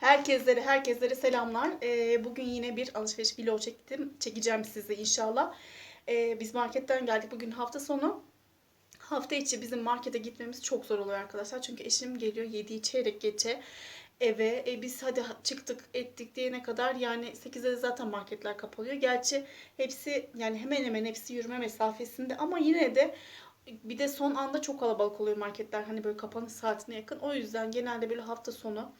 Herkeslere herkeslere selamlar. Ee, bugün yine bir alışveriş vlog çektim. Çekeceğim size inşallah. Ee, biz marketten geldik. Bugün hafta sonu. Hafta içi bizim markete gitmemiz çok zor oluyor arkadaşlar. Çünkü eşim geliyor 7 çeyrek geçe eve. E, biz hadi çıktık ettik diyene kadar yani 8'de de zaten marketler kapalıyor. Gerçi hepsi yani hemen hemen hepsi yürüme mesafesinde ama yine de bir de son anda çok kalabalık oluyor marketler. Hani böyle kapanış saatine yakın. O yüzden genelde böyle hafta sonu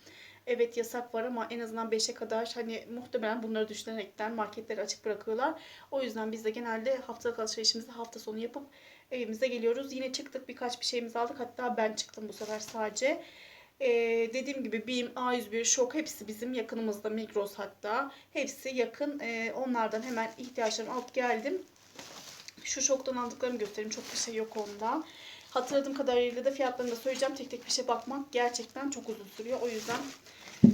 evet yasak var ama en azından 5'e kadar hani muhtemelen bunları düşünerekten marketleri açık bırakıyorlar. O yüzden biz de genelde haftalık alışverişimizi hafta sonu yapıp evimize geliyoruz. Yine çıktık birkaç bir şeyimizi aldık. Hatta ben çıktım bu sefer sadece. Ee, dediğim gibi BİM, A101, Şok hepsi bizim yakınımızda. Migros hatta. Hepsi yakın. Ee, onlardan hemen ihtiyaçlarımı alıp geldim. Şu şoktan aldıklarımı göstereyim. Çok bir şey yok onda. Hatırladığım kadarıyla da fiyatlarını da söyleyeceğim. Tek tek bir şey bakmak gerçekten çok uzun sürüyor. O yüzden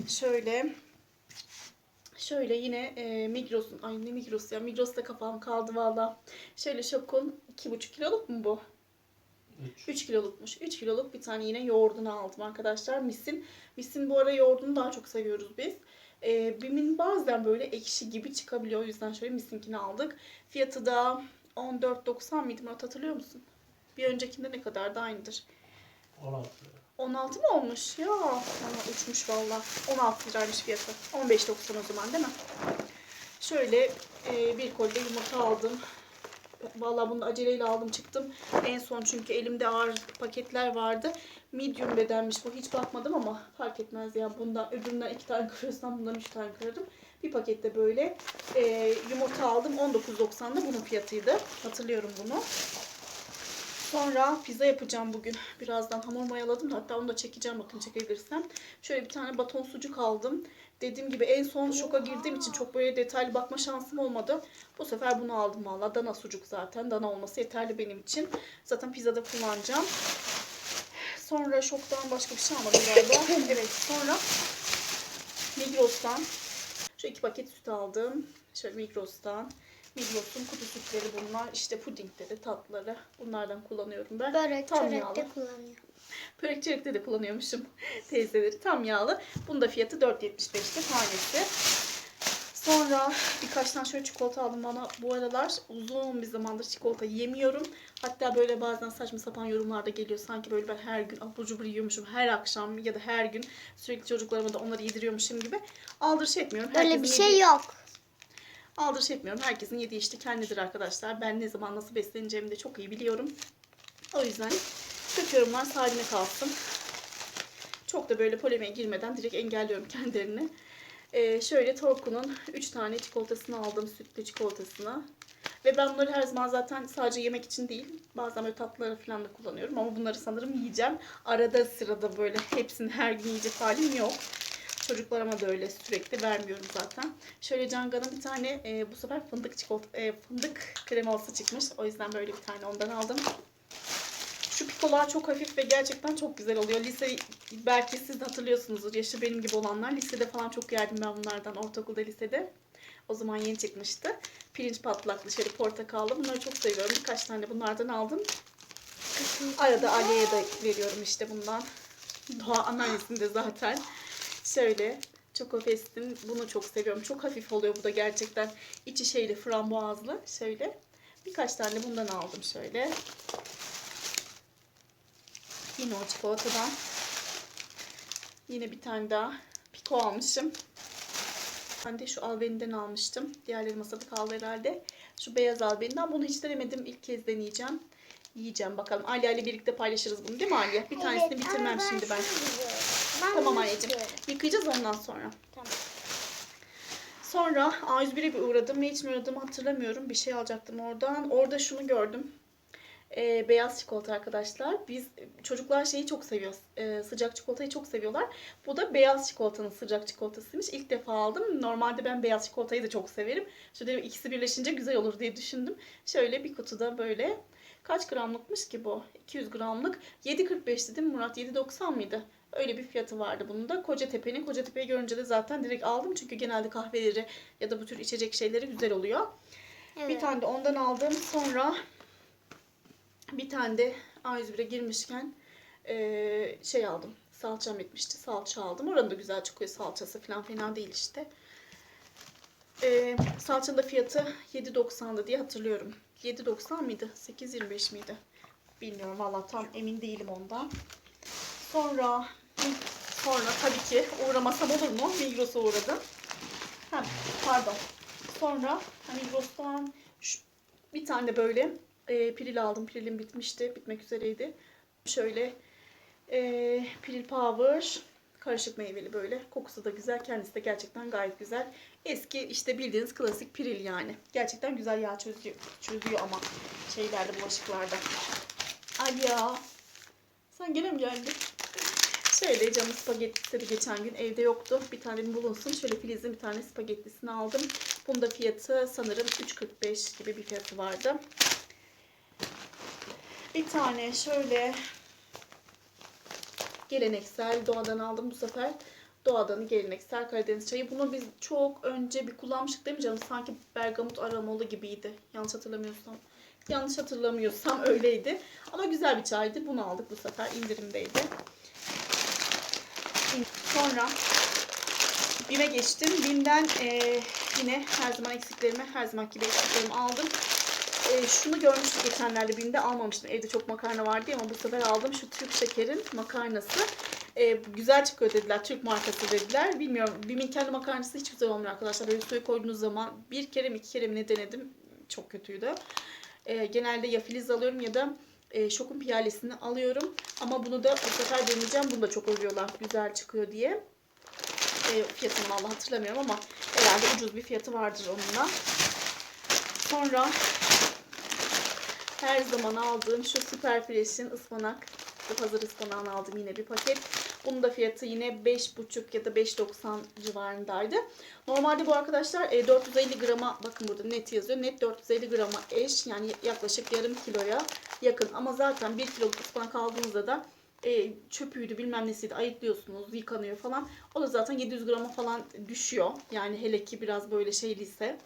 şöyle şöyle yine e, Migros'un ay ne Migros ya Migros'ta kafam kaldı valla. Şöyle şokun 2,5 kiloluk mu bu? 3 kilolukmuş. 3 kiloluk bir tane yine yoğurdunu aldım arkadaşlar. Misin. Misin bu ara yoğurdunu daha çok seviyoruz biz. Ee, Bim'in bazen böyle ekşi gibi çıkabiliyor. O yüzden şöyle Misinkini aldık. Fiyatı da 14.90 mıydı Murat hatırlıyor musun? Bir öncekinde ne kadar da aynıdır. 16 16 mı olmuş? Ya ama uçmuş valla. 16 liraymış fiyatı. 15.90 o zaman değil mi? Şöyle e, bir kolye yumurta aldım. Valla bunu aceleyle aldım çıktım. En son çünkü elimde ağır paketler vardı. Medium bedenmiş bu. Hiç bakmadım ama fark etmez ya. Bundan öbüründen iki tane kırıyorsam bundan üç tane kırarım. Bir pakette böyle e, yumurta aldım. 19.90'da bunun fiyatıydı. Hatırlıyorum bunu. Sonra pizza yapacağım bugün. Birazdan hamur mayaladım. Hatta onu da çekeceğim bakın çekebilirsem. Şöyle bir tane baton sucuk aldım. Dediğim gibi en son şoka girdiğim için çok böyle detaylı bakma şansım olmadı. Bu sefer bunu aldım valla. Dana sucuk zaten. Dana olması yeterli benim için. Zaten pizzada kullanacağım. Sonra şoktan başka bir şey almadım galiba. Evet sonra Migros'tan şu iki paket süt aldım. Şöyle Migros'tan. Migros'un kutu sütleri bunlar. İşte pudingleri, tatlıları. Bunlardan kullanıyorum ben. Börek, Tam çörekte yağlı. kullanıyor. Börek çörekte de kullanıyormuşum teyzeleri. Tam yağlı. Bunun da fiyatı 4.75'ti tanesi. Sonra birkaç tane şöyle çikolata aldım bana. Bu aralar uzun bir zamandır çikolata yemiyorum. Hatta böyle bazen saçma sapan yorumlarda geliyor. Sanki böyle ben her gün abur cubur yiyormuşum. Her akşam ya da her gün sürekli çocuklarıma da onları yediriyormuşum gibi. Aldırış etmiyorum. Öyle bir şey yediği- yok. Aldırış etmiyorum. Herkesin yediği işte kendidir arkadaşlar. Ben ne zaman nasıl besleneceğimi de çok iyi biliyorum. O yüzden kötü yorumlar sahiline kalsın. Çok da böyle polemiğe girmeden direkt engelliyorum kendilerini. Ee, şöyle Torku'nun 3 tane çikolatasını aldım. Sütlü çikolatasını. Ve ben bunları her zaman zaten sadece yemek için değil. Bazen böyle tatlılara falan da kullanıyorum. Ama bunları sanırım yiyeceğim. Arada sırada böyle hepsini her gün yiyecek halim yok. Çocuklarıma da öyle sürekli vermiyorum zaten. Şöyle Canga'nın bir tane e, bu sefer fındık çikolata, e, fındık kreması çıkmış. O yüzden böyle bir tane ondan aldım. Şu pikolar çok hafif ve gerçekten çok güzel oluyor. Lise belki siz de hatırlıyorsunuzdur. Yaşı benim gibi olanlar. Lisede falan çok yerdim ben bunlardan. Ortaokulda lisede. O zaman yeni çıkmıştı. Pirinç patlaklı, şöyle portakallı. Bunları çok seviyorum. Birkaç tane bunlardan aldım. Arada Aliye'ye de veriyorum işte bundan. Doğa anneannesinde zaten. Şöyle Çokofest'in bunu çok seviyorum. Çok hafif oluyor bu da gerçekten. İçi şeyli frambuazlı. Şöyle. Birkaç tane bundan aldım şöyle. Yine o çikolatadan. Yine bir tane daha piko almışım. Ben de şu albeninden almıştım. Diğerleri masada kaldı herhalde. Şu beyaz albeninden. Bunu hiç denemedim. İlk kez deneyeceğim. Yiyeceğim bakalım. Ali ile birlikte paylaşırız bunu değil mi Ali? Bir tanesini Evet, bitirmem şimdi ben. biliyorum. Ben Tamam anneciğim. Yıkayacağız ondan sonra. Tamam. Sonra A101'e bir uğradım. Ne için uğradığımı hatırlamıyorum. Bir şey alacaktım oradan. Orada şunu gördüm. Ee, beyaz çikolata arkadaşlar. Biz çocuklar şeyi çok seviyor. Ee, sıcak çikolatayı çok seviyorlar. Bu da beyaz çikolatanın sıcak çikolatasıymış. İlk defa aldım. Normalde ben beyaz çikolatayı da çok severim. Şöyle ikisi birleşince güzel olur diye düşündüm. Şöyle bir kutuda böyle. Kaç gramlıkmış ki bu? 200 gramlık. 7.45 dedim Murat. 7.90 mıydı? Öyle bir fiyatı vardı bunun da. Kocatepe'nin. Kocatepe'yi görünce de zaten direkt aldım. Çünkü genelde kahveleri ya da bu tür içecek şeyleri güzel oluyor. Evet. Bir tane de ondan aldım. Sonra bir tane de A101'e girmişken eee, şey aldım. salçam bitmişti. Salça aldım. Oranın da güzel çıkıyor salçası falan fena değil işte. Ee, salçanın da fiyatı 7.90'da diye hatırlıyorum. 7.90 mıydı? 8.25 miydi? Bilmiyorum valla tam emin değilim ondan. Sonra sonra tabii ki uğramasam olur mu? Migros'a uğradım. Ha, pardon. Sonra Migros'tan şu- bir tane böyle e, piril aldım. Pirilim bitmişti. Bitmek üzereydi. Şöyle e, piril power karışık meyveli böyle. Kokusu da güzel. Kendisi de gerçekten gayet güzel. Eski işte bildiğiniz klasik piril yani. Gerçekten güzel yağ çözüyor, çözüyor ama şeylerde bulaşıklarda. Ali ya. Sen gene mi geldin? Şöyle canım spagetti geçen gün evde yoktu. Bir tane bulunsun. Şöyle Filiz'in bir tane spagettisini aldım. Bunun da fiyatı sanırım 3.45 gibi bir fiyatı vardı. Bir tane şöyle geleneksel doğadan aldım bu sefer. Doğadan'ın geleneksel Karadeniz çayı. Bunu biz çok önce bir kullanmıştık değil mi canım? Sanki bergamot aromalı gibiydi. Yanlış hatırlamıyorsam. Yanlış hatırlamıyorsam öyleydi. Ama güzel bir çaydı. Bunu aldık bu sefer. indirimdeydi. Sonra BİM'e geçtim. BİM'den eee, yine her zaman eksiklerimi, her zaman gibi eksiklerimi aldım. Eee, şunu görmüştük geçenlerde BİM'de almamıştım. Evde çok makarna vardı ama bu sefer aldım. Şu Türk şekerin makarnası. Eee, güzel çıkıyor dediler. Türk markası dediler. Bilmiyorum. BİM'in kendi makarnası hiç güzel olmuyor arkadaşlar. Böyle suyu koyduğunuz zaman bir kere mi iki kere mi ne denedim. Çok kötüydü. Eee, genelde ya filiz alıyorum ya da e, şokun piyalesini alıyorum. Ama bunu da bu sefer deneyeceğim. Bunu da çok övüyorlar. Güzel çıkıyor diye. E, fiyatını vallahi hatırlamıyorum ama herhalde ucuz bir fiyatı vardır onunla. Sonra her zaman aldığım şu Super Fresh'in ıspanak. Hazır ıspanağını aldım yine bir paket. Bunun da fiyatı yine 5,5 ya da 5,90 civarındaydı. Normalde bu arkadaşlar e, 450 grama bakın burada net yazıyor. Net 450 grama eş yani yaklaşık yarım kiloya yakın. Ama zaten 1 kiloluk ıspanak aldığınızda da e, çöpüydü bilmem nesiydi ayıklıyorsunuz yıkanıyor falan. O da zaten 700 grama falan düşüyor. Yani hele ki biraz böyle şeyliyse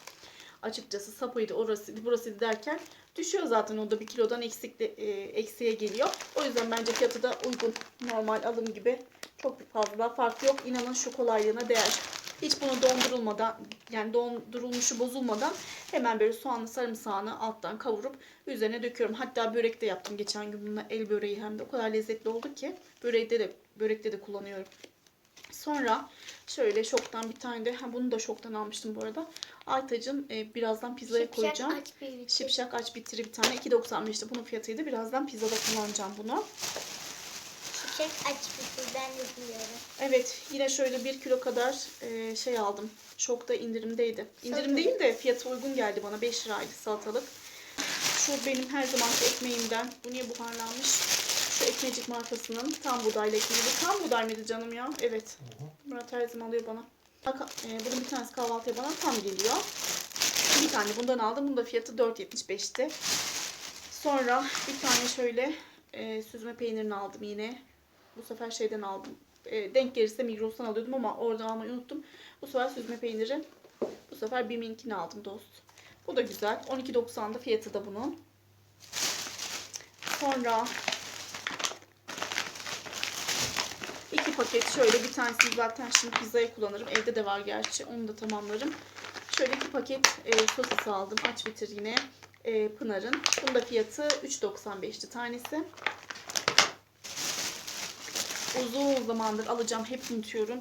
açıkçası sapıydı orası burası derken düşüyor zaten o da bir kilodan eksik e, eksiye geliyor. O yüzden bence fiyatı da uygun. Normal alım gibi çok fazla fark yok. İnanın şu kolaylığına değer. Hiç bunu dondurulmadan yani dondurulmuşu bozulmadan hemen böyle soğanlı sarımsağını alttan kavurup üzerine döküyorum. Hatta börek de yaptım geçen gün bununla el böreği hem de o kadar lezzetli oldu ki börekte de börekte de kullanıyorum. Sonra şöyle şoktan bir tane de ha bunu da şoktan almıştım bu arada. Aytacım e, birazdan pizzaya Şipşak koyacağım. aç bir. Şipşak aç bitiri bir tane 2.95'ti bunun fiyatıydı. Birazdan pizzada kullanacağım bunu. Şipşak aç bitir. Ben de biliyorum. Evet yine şöyle 1 kilo kadar e, şey aldım. Şokta indirimdeydi. İndirim Salatalık. değil de fiyatı uygun geldi bana. 5 liraydı salatalık. Şu benim her zamanki ekmeğimden. Bu niye buharlanmış? Şu ekmecik markasının tam buğdaylı ekmeği. Bu tam buğday mıydı canım ya? Evet. Murat her zaman alıyor bana. Bak, e, bunun bir tanesi kahvaltıya bana tam geliyor. Bir tane bundan aldım. Bunun da fiyatı 4.75'ti. Sonra bir tane şöyle e, süzme peynirini aldım yine. Bu sefer şeyden aldım. E, denk gelirse Migros'tan alıyordum ama oradan almayı unuttum. Bu sefer süzme peyniri. Bu sefer Bim'inkini aldım dost. Bu da güzel. 12.90'da fiyatı da bunun. Sonra iki paket şöyle bir tanesini zaten şimdi pizzaya kullanırım. Evde de var gerçi. Onu da tamamlarım. Şöyle iki paket e, sosis aldım. Aç bitir yine. E, Pınar'ın. Bunun da fiyatı 3.95'ti tanesi. Uzun zamandır alacağım. Hep unutuyorum.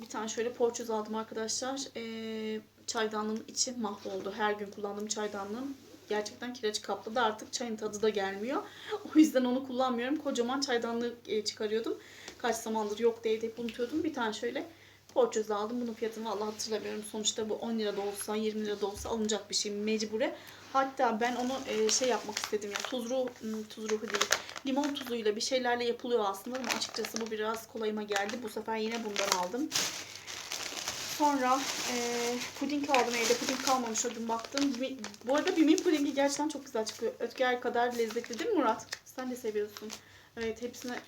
Bir tane şöyle porçöz aldım arkadaşlar. Ee, çaydanlığın içi mahvoldu. Her gün kullandığım çaydanlığım gerçekten kireç kapladı. Artık çayın tadı da gelmiyor. O yüzden onu kullanmıyorum. Kocaman çaydanlığı e, çıkarıyordum. Kaç zamandır yoktu evde hep unutuyordum. Bir tane şöyle porçöz aldım. Bunun fiyatını vallahi hatırlamıyorum. Sonuçta bu 10 lira da olsa 20 lira da olsa alınacak bir şey mecbure. Hatta ben onu e, şey yapmak istedim ya tuz ruhu, hmm, tuz ruhu değil. Limon tuzuyla bir şeylerle yapılıyor aslında ama açıkçası bu biraz kolayıma geldi. Bu sefer yine bundan aldım. Sonra e, puding aldım evde. Puding kalmamış o gün baktım. Bu arada Bim'in pudingi gerçekten çok güzel çıkıyor. Ötker kadar lezzetli değil mi Murat? Sen de seviyorsun. Evet hepsine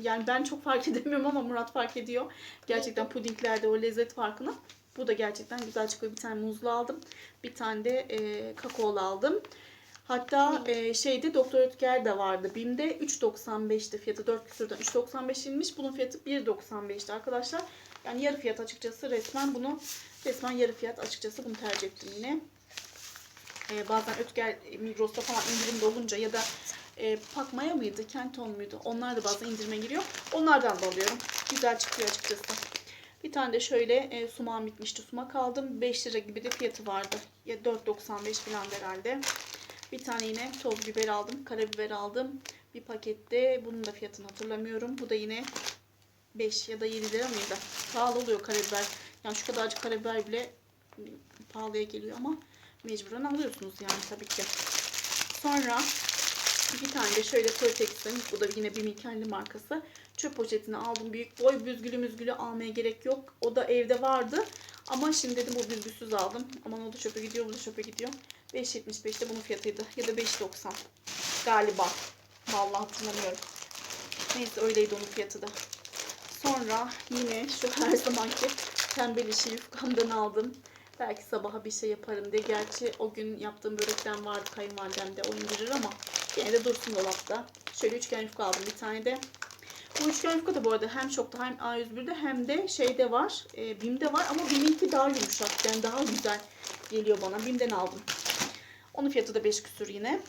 yani ben çok fark edemiyorum ama Murat fark ediyor. Gerçekten pudinglerde o lezzet farkını. Bu da gerçekten güzel çıkıyor. Bir tane muzlu aldım. Bir tane de e, kakaolu aldım. Hatta e, şeyde Doktor Ötker de vardı. BİM'de 3.95'ti fiyatı. 4 küsürden 3.95 inmiş. Bunun fiyatı 1.95'ti arkadaşlar. Yani yarı fiyat açıkçası resmen bunu resmen yarı fiyat açıkçası bunu tercih ettim yine. E, bazen Ötker Migros'ta falan indirimde olunca ya da e, Pakmaya mıydı, Kenton muydu? Onlar da bazen indirime giriyor. Onlardan da alıyorum. Güzel çıkıyor açıkçası. Bir tane de şöyle e, sumağım bitmişti. Sumak aldım. 5 lira gibi de fiyatı vardı. Ya 4.95 falan herhalde. Bir tane yine toz biber aldım. Karabiber aldım. Bir pakette. Bunun da fiyatını hatırlamıyorum. Bu da yine 5 ya da 7 lira mıydı? Pahalı oluyor karabiber. Yani şu kadarcık karabiber bile pahalıya geliyor ama mecburen alıyorsunuz yani tabii ki. Sonra bir tane de şöyle Protex'in, bu da yine bir kendi markası. Çöp poşetini aldım. Büyük boy büzgülü müzgülü almaya gerek yok. O da evde vardı. Ama şimdi dedim bu büzgüsüz aldım. Aman o da çöpe gidiyor, bu da çöpe gidiyor. 5.75'te bunun fiyatıydı. Ya da 5.90 galiba. Vallahi hatırlamıyorum. Neyse öyleydi onun fiyatı da. Sonra yine şu her zamanki tembel işi yufkamdan aldım. Belki sabaha bir şey yaparım diye. Gerçi o gün yaptığım börekten vardı kayınvalidemde. O indirir ama yine de dursun dolapta. Şöyle üçgen yufka aldım bir tane de. Bu üçgen yufka da bu arada hem şokta hem A101'de hem de şeyde var. E, BİM'de var ama BİM'inki daha yumuşak. Yani daha güzel geliyor bana. BİM'den aldım. Onun fiyatı da 5 küsür yine.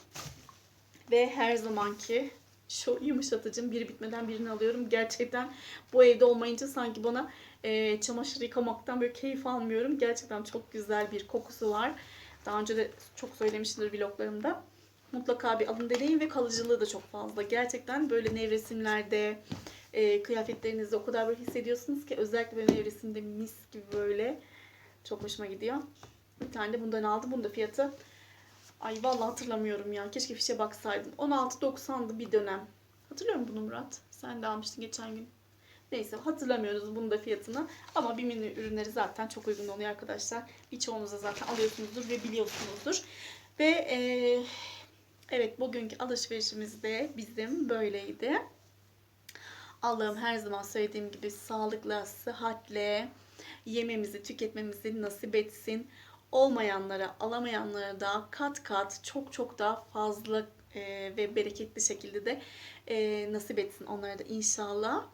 Ve her zamanki şu yumuşatıcım biri bitmeden birini alıyorum. Gerçekten bu evde olmayınca sanki bana e, çamaşır yıkamaktan böyle keyif almıyorum. Gerçekten çok güzel bir kokusu var. Daha önce de çok söylemişimdir vloglarımda. Mutlaka bir alın deneyin ve kalıcılığı da çok fazla. Gerçekten böyle nevresimlerde, e, kıyafetlerinizde o kadar böyle hissediyorsunuz ki özellikle böyle nevresimde mis gibi böyle çok hoşuma gidiyor. Bir tane de bundan aldım. Bunun da fiyatı Ay vallahi hatırlamıyorum ya. Keşke fişe baksaydım. 16.90'dı bir dönem. Hatırlıyor musun bunu Murat? Sen de almıştın geçen gün. Neyse hatırlamıyoruz bunun da fiyatını. Ama bir menü ürünleri zaten çok uygun oluyor arkadaşlar. Birçoğunuz da zaten alıyorsunuzdur ve biliyorsunuzdur. Ve eee, evet bugünkü alışverişimiz de bizim böyleydi. Allah'ım her zaman söylediğim gibi sağlıkla, sıhhatle yememizi, tüketmemizi nasip etsin. Olmayanlara, alamayanlara da kat kat çok çok daha fazla e, ve bereketli şekilde de e, nasip etsin onlara da inşallah.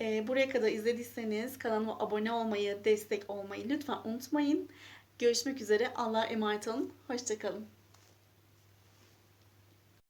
E, buraya kadar izlediyseniz kanalıma abone olmayı, destek olmayı lütfen unutmayın. Görüşmek üzere. Allah'a emanet olun. Hoşçakalın.